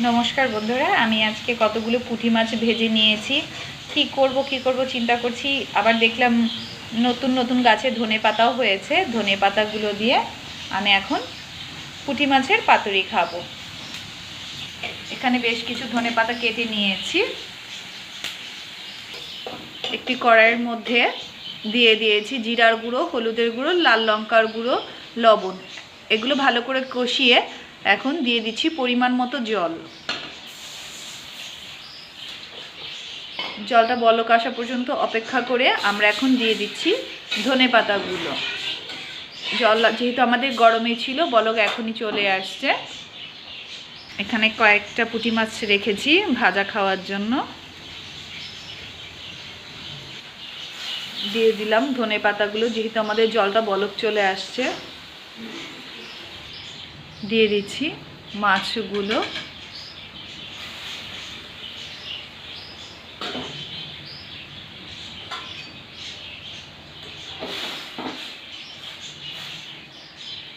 নমস্কার বন্ধুরা, আমি আজকে কতগুলো পুঁটি মাছ ভেজে নিয়েছি। কি করব কি করব চিন্তা করছি। আবার দেখলাম নতুন নতুন গাছে ধনে পাতাও হয়েছে। ধনে পাতাগুলো দিয়ে আমি এখন পুঁটি মাছের পাতুরি খাব। এখানে বেশ কিছু ধনে পাতা কেটে নিয়েছি। একটি কড়াইয়ের মধ্যে দিয়ে দিয়েছি জিরার গুঁড়ো, হলুদের গুঁড়ো, লাল লঙ্কার গুঁড়ো, লবণ। এগুলো ভালো করে কষিয়ে এখন দিয়ে দিচ্ছি পরিমাণ মতো জল। জলটা বলক আসা পর্যন্ত অপেক্ষা করে আমরা এখন দিয়ে দিচ্ছি ধনে পাতাগুলো। জল যেহেতু আমাদের গরমে ছিল, বলক এখনই চলে আসছে। এখানে কয়েকটা পুঁটি মাছ রেখেছি ভাজা খাওয়ার জন্য। দিয়ে দিলাম ধনে পাতাগুলো, যেহেতু আমাদের জলটা বলক চলে আসছে। দিয়ে দিচ্ছি মাছগুলো।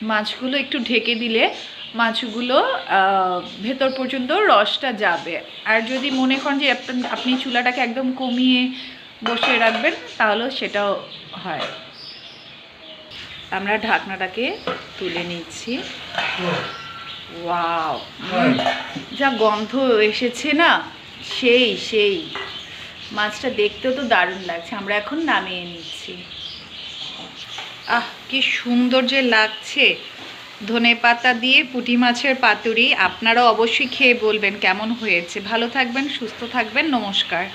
মাছগুলো একটু ঢেকে দিলে মাছগুলো ভেতর পর্যন্ত রসটা যাবে। আর যদি মনে করেন যে আপনি- চুলাটাকে একদম কমিয়ে বসে রাখবেন, তাহলেও সেটাও হয়। আমরা ঢাকনাটাকে তুলে নিচ্ছি। ওয়াও যা গন্ধ এসেছে না সেই সেই। মাছটা দেখতেও তো দারুণ লাগছে আমরা এখন নামিয়ে নিচ্ছি। আহ কি সুন্দর যে লাগছে। ধনে পাতা দিয়ে পুঁটি মাছের পাতুরি আপনারা অবশ্যই খেয়ে বলবেন কেমন হয়েছে। ভালো থাকবেন সুস্থ থাকবেন নমস্কার।